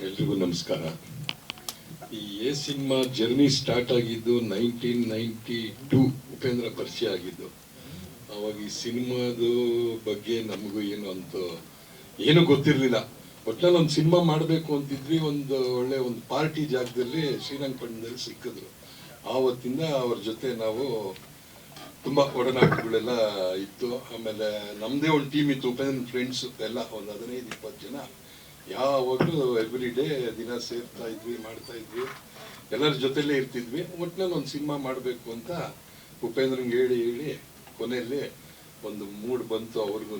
ನಮಸ್ಕಾರ. ಈ ಎ ಸಿನಿಮಾ ಜರ್ನಿ ಸ್ಟಾರ್ಟ್ ಆಗಿದ್ದು ನೈನ್ಟೀನ್ ನೈಂಟಿ ಟೂ ಉಪೇಂದ್ರ ಪರಿಚಯ ಆಗಿದ್ದು. ಅವಾಗ ಈ ಸಿನಿಮಾದು ಬಗ್ಗೆ ನಮಗೂ ಏನು ಅಂತ ಏನೂ ಗೊತ್ತಿರಲಿಲ್ಲ. ಒಟ್ನಲ್ಲಿ ಒಂದು ಸಿನಿಮಾ ಮಾಡಬೇಕು ಅಂತಿದ್ವಿ, ಒಂದು ಒಳ್ಳೆ ಒಂದು ಪಾರ್ಟಿ ಜಾಗದಲ್ಲಿ ಶ್ರೀರಂಗಪಟ್ಟಣದಲ್ಲಿ ಸಿಕ್ಕಿದ್ರು. ಆವತ್ತಿಂದ ಅವ್ರ ಜೊತೆ ನಾವು ತುಂಬ ಒಡನಾಟಗಳೆಲ್ಲ ಇತ್ತು. ಆಮೇಲೆ ನಮ್ಮದೇ ಒಂದು ಟೀಮ್ ಇತ್ತು, ಉಪೇಂದ್ರ ಫ್ರೆಂಡ್ಸ್ ಎಲ್ಲ, ಒಂದು ಹದಿನೈದು, ಇಪ್ಪತ್ತು ಜನ. ಯಾವಾಗಲೂ ಎವ್ರಿ ಡೇ ದಿನ ಸೇರ್ತಾ ಇದ್ವಿ, ಮಾಡ್ತಾ ಇದ್ವಿ. ಎಲ್ಲರ ಜೊತೆಲೇ ಇರ್ತಿದ್ವಿ. ಒಟ್ಟಿನಲ್ಲಿ ಒಂದು ಸಿನಿಮಾ ಮಾಡಬೇಕು ಅಂತ ಉಪೇಂದ್ರಂಗೆ ಹೇಳಿ ಹೇಳಿ ಕೊನೆಯಲ್ಲಿ ಒಂದು ಮೂಡ್ ಬಂತು ಅವ್ರಿಗೂ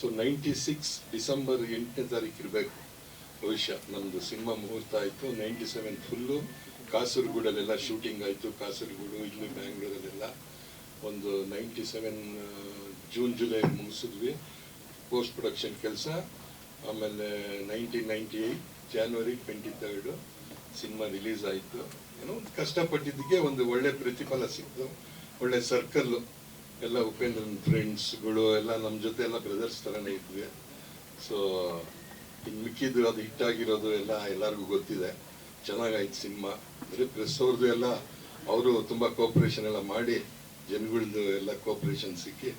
ಸೊ ನೈಂಟಿ ಸಿಕ್ಸ್ ಡಿಸೆಂಬರ್ ಎಂಟನೇ ತಾರೀಕು ಇರಬೇಕು. ಭವಿಷ್ಯ. ನಮ್ಮದು ಸಿನಿಮಾ ಮುಹೂರ್ತ ಆಯಿತು. ನೈಂಟಿ ಸೆವೆನ್ ಫುಲ್ಲು ಕಾಸರಗೂಡಲ್ಲೆಲ್ಲ ಶೂಟಿಂಗ್ ಆಯಿತು. ಕಾಸರಗೂಡು, ಇಲ್ಲಿ ಬ್ಯಾಂಗ್ಳೂರಲ್ಲೆಲ್ಲ. ಒಂದು ನೈಂಟಿ ಸೆವೆನ್ ಜೂನ್ ಜುಲೈ ಮುಗಿಸಿದ್ವಿ. ಪೋಸ್ಟ್ ಪ್ರೊಡಕ್ಷನ್ ಕೆಲಸ. ಆಮೇಲೆ nineteen ninety eight January twenty third cinema release ಆಯಿತು. ಏನೋ ಒಂದು ಕಷ್ಟಪಟ್ಟಿದ್ದಕ್ಕೆ ಒಂದು ಒಳ್ಳೆ ಪ್ರತಿಫಲ ಸಿಕ್ತು. ಒಳ್ಳೆ ಸರ್ಕಲ್ಲು ಎಲ್ಲ ಉಪೇಂದ್ರನ್ ಫ್ರೆಂಡ್ಸ್ಗಳು ಎಲ್ಲ ನಮ್ಮ ಜೊತೆ ಎಲ್ಲ ಬ್ರದರ್ಸ್ ಥರನೇ ಇದ್ವಿ. ಸೊ ಇನ್ನು ಮಿಕ್ಕಿದ್ದು ಅದು ಹಿಟ್ ಆಗಿರೋದು ಎಲ್ಲ ಎಲ್ಲರಿಗೂ ಗೊತ್ತಿದೆ. ಚೆನ್ನಾಗಾಯ್ತು ಸಿನಿಮಾ. ಅಂದರೆ ಪ್ರೆಸ್ ಅವ್ರದ್ದು ಎಲ್ಲ, ಅವರು ತುಂಬ ಕೋಪ್ರೇಷನ್ ಎಲ್ಲ ಮಾಡಿ ಜನಗಳದ್ದು ಎಲ್ಲ ಕೋಪ್ರೇಷನ್ ಸಿಕ್ಕಿ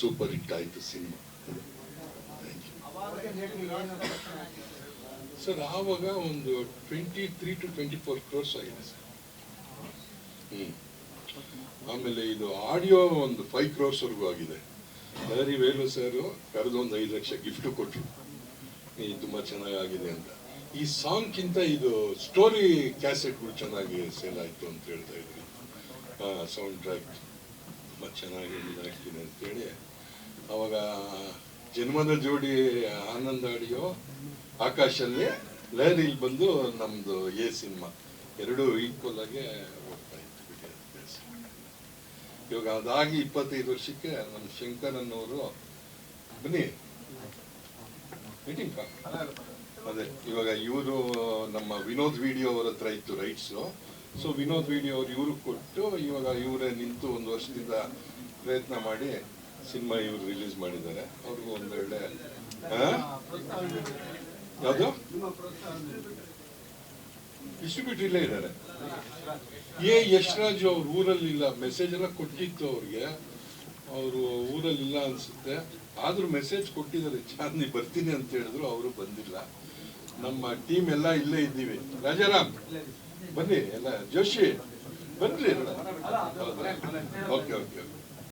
ಸೂಪರ್ ಹಿಟ್ ಆಯಿತು ಸಿನಿಮಾ. ಸರ್ ಆವಾಗ ಒಂದು twenty three to twenty four crores ಆಗಿದೆ ಸರ್ ಆಮೇಲೆ ಇದು ಆಡಿಯೋ ಒಂದು ಫೈವ್ ಕ್ರೋರ್ಸ್ವರೆಗೂ ಆಗಿದೆ. ಹರಿ ವೇಲು ಸರ್ ಕರೆದು ಒಂದು ಐದು ಲಕ್ಷ ಗಿಫ್ಟ್ ಕೊಟ್ಟರು ತುಂಬಾ ತುಂಬ ಚೆನ್ನಾಗಾಗಿದೆ ಅಂತ. ಈ ಸಾಂಗ್ಗಿಂತ ಇದು ಸ್ಟೋರಿ ಕ್ಯಾಸೆಟ್ಗಳು ಚೆನ್ನಾಗಿ ಸೇಲ್ ಆಯಿತು ಅಂತ ಹೇಳ್ತಾ ಇದ್ರು. ಸೌಂಡ್ ಟ್ರ್ಯಾಕ್ ತುಂಬ ಚೆನ್ನಾಗಿ ಇದಾಗ್ತಿದೆ ಅಂತೇಳಿ. ಅವಾಗ ಜನ್ಮದ ಜೋಡಿ ಆನಂದ ಆಡಿಯೋ ಆಕಾಶಲ್ಲಿ ಲಹರಿಲಿ ಬಂದು ನಮ್ದು ಎ ಸಿನಿಮಾ. ಎರಡೂ ಈಕ್ವಲ್ ಆಗಿ ಹೋಗ್ತಾ ಇತ್ತು. ಇವಾಗ ಅದಾಗಿ ಇಪ್ಪತ್ತೈದು ವರ್ಷಕ್ಕೆ ನಮ್ಮ ಶಂಕರ್ ಅನ್ನೋರು ಬನ್ನಿ. ಮೀಟಿಂಗ್ ಅದೇ, ಇವಾಗ ಇವರು ನಮ್ಮ ವಿನೋದ್ ವಿಡಿಯೋ ಅವ್ರ ಹತ್ರ ಇತ್ತು ರೈಟ್ಸು ಸೊ ವಿನೋದ್ ವಿಡಿಯೋ ಅವ್ರು ಇವ್ರಿಗೆ ಕೊಟ್ಟು ಇವಾಗ ಇವರೇ ನಿಂತು ಒಂದು ವರ್ಷದಿಂದ ಪ್ರಯತ್ನ ಮಾಡಿ ಸಿನಿಮಾ ಇವ್ರು ರಿಲೀಸ್ ಮಾಡಿದ್ದಾರೆ. ಅವ್ರಿಗೂ ಒಂದು ಒಳ್ಳೆ ಯಾವುದು? ಡಿಸ್ಟ್ರಿಬ್ಯೂಟರ್ ಇಲ್ಲೇ ಇದ್ದಾರೆ. ಎ ಯಶ್ರಾಜ್ ಅವ್ರ ಊರಲ್ಲಿಲ್ಲ ಮೆಸೇಜ್ ಎಲ್ಲ ಕೊಟ್ಟಿತ್ತು ಅವ್ರಿಗೆ. ಅವರು ಊರಲ್ಲಿಲ್ಲ ಅನ್ಸುತ್ತೆ. ಆದ್ರೂ ಮೆಸೇಜ್ ಕೊಟ್ಟಿದ್ದಾರೆ. ಚಾಂದಿ ಬರ್ತೀನಿ ಅಂತ ಹೇಳಿದ್ರು. ಅವರು ಬಂದಿಲ್ಲ. ನಮ್ಮ ಟೀಮ್ ಎಲ್ಲ ಇಲ್ಲೇ ಇದ್ದೀವಿ. ರಾಜಾರಾಮ್ ಬನ್ನಿ. ಎಲ್ಲ ಜೋಶಿ ಬನ್ರಿ. Okay okay.